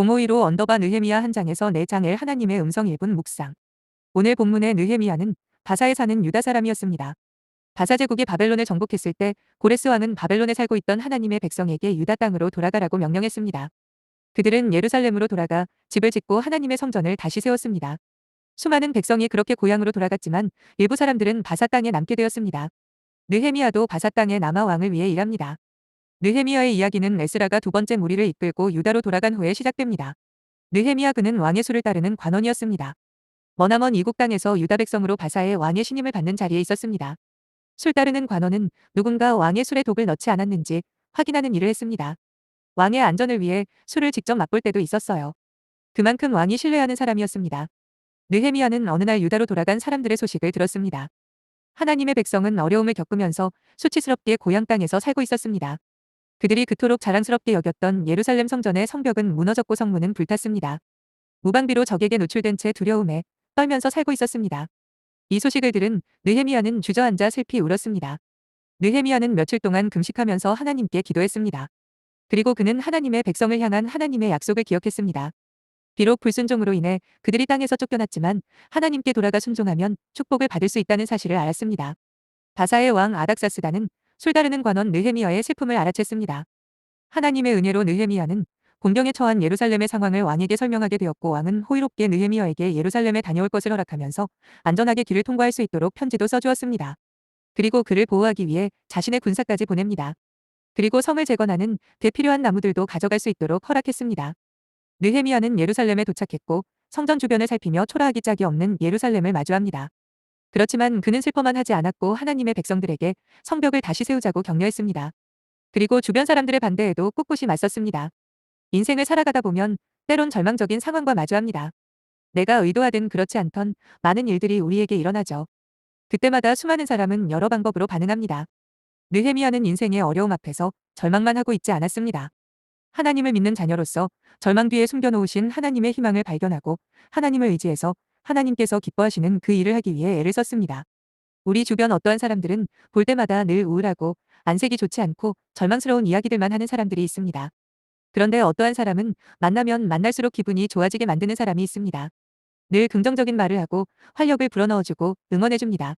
052로 언더바 느헤미야 한 장에서 네 장엘 하나님의 음성 1분 묵상. 오늘 본문의 느헤미야는 바사에 사는 유다 사람이었습니다. 바사 제국이 바벨론을 정복했을 때 고레스 왕은 바벨론에 살고 있던 하나님의 백성에게 유다 땅으로 돌아가라고 명령했습니다. 그들은 예루살렘으로 돌아가 집을 짓고 하나님의 성전을 다시 세웠습니다. 수많은 백성이 그렇게 고향으로 돌아갔지만 일부 사람들은 바사 땅에 남게 되었습니다. 느헤미야도 바사 땅의 남아 왕을 위해 일합니다. 느헤미야의 이야기는 에스라가 두 번째 무리를 이끌고 유다로 돌아간 후에 시작됩니다. 느헤미야 그는 왕의 수를 따르는 관원이었습니다. 머나먼 이국 땅에서 유다 백성으로 바사의 왕의 신임을 받는 자리에 있었습니다. 술 따르는 관원은 누군가 왕의 술에 독을 넣지 않았는지 확인하는 일을 했습니다. 왕의 안전을 위해 술을 직접 맛볼 때도 있었어요. 그만큼 왕이 신뢰하는 사람이었습니다. 느헤미야는 어느 날 유다로 돌아간 사람들의 소식을 들었습니다. 하나님의 백성은 어려움을 겪으면서 수치스럽게 고향 땅에서 살고 있었습니다. 그들이 그토록 자랑스럽게 여겼던 예루살렘 성전의 성벽은 무너졌고 성문은 불탔습니다. 무방비로 적에게 노출된 채 두려움에 떨면서 살고 있었습니다. 이 소식을 들은 느헤미야는 주저앉아 슬피 울었습니다. 느헤미야는 며칠 동안 금식하면서 하나님께 기도했습니다. 그리고 그는 하나님의 백성을 향한 하나님의 약속을 기억했습니다. 비록 불순종으로 인해 그들이 땅에서 쫓겨났지만 하나님께 돌아가 순종하면 축복을 받을 수 있다는 사실을 알았습니다. 바사의 왕 아닥사스다는 술 다르는 관원 느헤미야의 슬픔을 알아챘습니다. 하나님의 은혜로 느헤미야는 공경에 처한 예루살렘의 상황을 왕에게 설명하게 되었고 왕은 호의롭게 느헤미야에게 예루살렘에 다녀올 것을 허락하면서 안전하게 길을 통과할 수 있도록 편지도 써주었습니다. 그리고 그를 보호하기 위해 자신의 군사까지 보냅니다. 그리고 성을 재건하는 대필요한 나무들도 가져갈 수 있도록 허락했습니다. 느헤미야는 예루살렘에 도착했고 성전 주변을 살피며 초라하기 짝이 없는 예루살렘을 마주합니다. 그렇지만 그는 슬퍼만 하지 않았고 하나님의 백성들에게 성벽을 다시 세우자고 격려했습니다. 그리고 주변 사람들의 반대에도 꿋꿋이 맞섰습니다. 인생을 살아가다 보면 때론 절망적인 상황과 마주합니다. 내가 의도하든 그렇지 않던 많은 일들이 우리에게 일어나죠. 그때마다 수많은 사람은 여러 방법으로 반응합니다. 느헤미야는 인생의 어려움 앞에서 절망만 하고 있지 않았습니다. 하나님을 믿는 자녀로서 절망 뒤에 숨겨놓으신 하나님의 희망을 발견하고 하나님을 의지해서 하나님께서 기뻐하시는 그 일을 하기 위해 애를 썼습니다. 우리 주변 어떠한 사람들은 볼 때마다 늘 우울하고 안색이 좋지 않고 절망스러운 이야기들만 하는 사람들이 있습니다. 그런데 어떠한 사람은 만나면 만날수록 기분이 좋아지게 만드는 사람이 있습니다. 늘 긍정적인 말을 하고 활력을 불어넣어주고 응원해줍니다.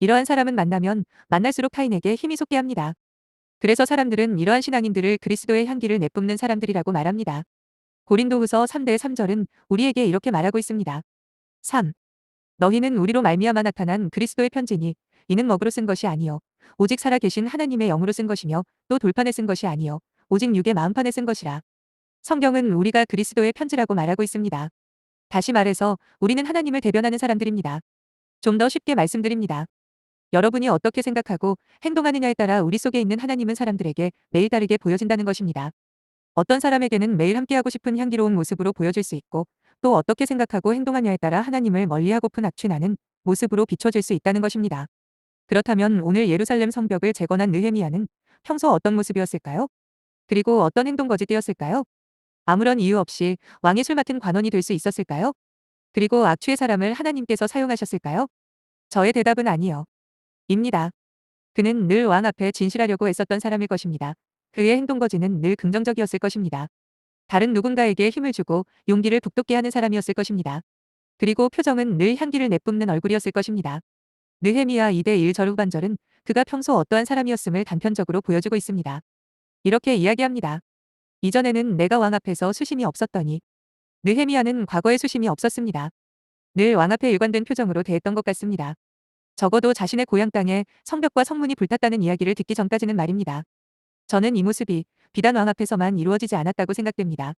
이러한 사람은 만나면 만날수록 타인에게 힘이 솟게 합니다. 그래서 사람들은 이러한 신앙인들을 그리스도의 향기를 내뿜는 사람들이라고 말합니다. 고린도후서 3대 3절은 우리에게 이렇게 말하고 있습니다. 3. 너희는 우리로 말미암아 나타난 그리스도의 편지니 이는 먹으로 쓴 것이 아니요 오직 살아 계신 하나님의 영으로 쓴 것이며 또 돌판에 쓴 것이 아니요 오직 육의 마음판에 쓴 것이라. 성경은 우리가 그리스도의 편지라고 말하고 있습니다. 다시 말해서 우리는 하나님을 대변하는 사람들입니다. 좀 더 쉽게 말씀드립니다. 여러분이 어떻게 생각하고 행동하느냐에 따라 우리 속에 있는 하나님은 사람들에게 매일 다르게 보여진다는 것입니다. 어떤 사람에게는 매일 함께하고 싶은 향기로운 모습으로 보여질 수 있고 또 어떻게 생각하고 행동하냐에 따라 하나님을 멀리하고픈 악취나는 모습으로 비춰질 수 있다는 것입니다. 그렇다면 오늘 예루살렘 성벽을 재건한 느헤미야는 평소 어떤 모습이었을까요? 그리고 어떤 행동 거짓이었을까요? 아무런 이유 없이 왕의 술 맡은 관원이 될 수 있었을까요? 그리고 악취의 사람을 하나님께서 사용하셨을까요? 저의 대답은 아니요. 입니다. 그는 늘 왕 앞에 진실하려고 애썼던 사람일 것입니다. 그의 행동 거지는 늘 긍정적이었을 것입니다. 다른 누군가에게 힘을 주고 용기를 북돋게 하는 사람이었을 것입니다. 그리고 표정은 늘 향기를 내뿜는 얼굴이었을 것입니다. 느헤미야 2대 1 절 후반절은 그가 평소 어떠한 사람이었음을 단편적으로 보여주고 있습니다. 이렇게 이야기합니다. 이전에는 내가 왕 앞에서 수심이 없었더니 느헤미야는 과거에 수심이 없었습니다. 늘 왕 앞에 일관된 표정으로 대했던 것 같습니다. 적어도 자신의 고향 땅에 성벽과 성문이 불탔다는 이야기를 듣기 전까지는 말입니다. 저는 이 모습이 비단 왕 앞에서만 이루어지지 않았다고 생각됩니다.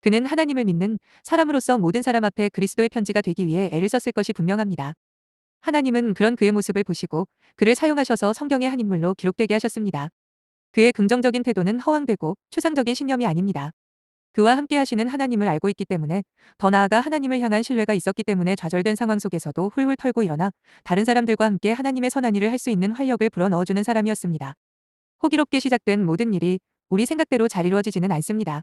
그는 하나님을 믿는 사람으로서 모든 사람 앞에 그리스도의 편지가 되기 위해 애를 썼을 것이 분명합니다. 하나님은 그런 그의 모습을 보시고 그를 사용하셔서 성경의 한 인물로 기록되게 하셨습니다. 그의 긍정적인 태도는 허황되고 추상적인 신념이 아닙니다. 그와 함께 하시는 하나님을 알고 있기 때문에 더 나아가 하나님을 향한 신뢰가 있었기 때문에 좌절된 상황 속에서도 훌훌 털고 일어나 다른 사람들과 함께 하나님의 선한 일을 할 수 있는 활력을 불어넣어주는 사람이었습니다. 호기롭게 시작된 모든 일이 우리 생각대로 잘 이루어지지는 않습니다.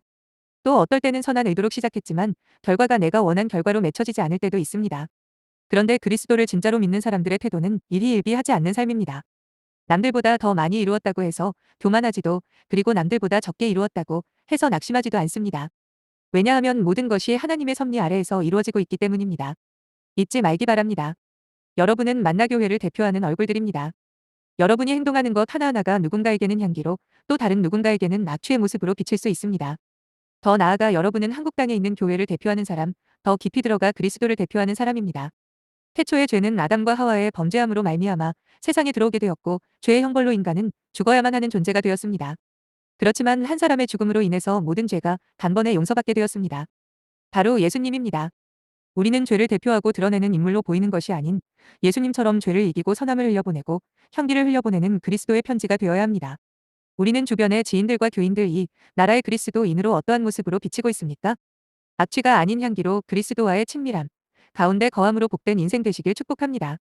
또 어떨 때는 선한 의도로 시작했지만 결과가 내가 원한 결과로 맺혀지지 않을 때도 있습니다. 그런데 그리스도를 진짜로 믿는 사람들의 태도는 일희일비하지 않는 삶입니다. 남들보다 더 많이 이루었다고 해서 교만하지도 그리고 남들보다 적게 이루었다고 해서 낙심하지도 않습니다. 왜냐하면 모든 것이 하나님의 섭리 아래에서 이루어지고 있기 때문입니다. 잊지 말기 바랍니다. 여러분은 만나교회를 대표하는 얼굴들입니다. 여러분이 행동하는 것 하나하나가 누군가에게는 향기로 또 다른 누군가에게는 악취의 모습으로 비칠 수 있습니다. 더 나아가 여러분은 한국 땅에 있는 교회를 대표하는 사람, 더 깊이 들어가 그리스도를 대표하는 사람입니다. 태초의 죄는 아담과 하와의 범죄함으로 말미암아 세상에 들어오게 되었고 죄의 형벌로 인간은 죽어야만 하는 존재가 되었습니다. 그렇지만 한 사람의 죽음으로 인해서 모든 죄가 단번에 용서받게 되었습니다. 바로 예수님입니다. 우리는 죄를 대표하고 드러내는 인물로 보이는 것이 아닌 예수님처럼 죄를 이기고 선함을 흘려보내고 향기를 흘려보내는 그리스도의 편지가 되어야 합니다. 우리는 주변의 지인들과 교인들 이 나라의 그리스도인으로 어떠한 모습으로 비치고 있습니까? 악취가 아닌 향기로 그리스도와의 친밀함, 가운데 거함으로 복된 인생 되시길 축복합니다.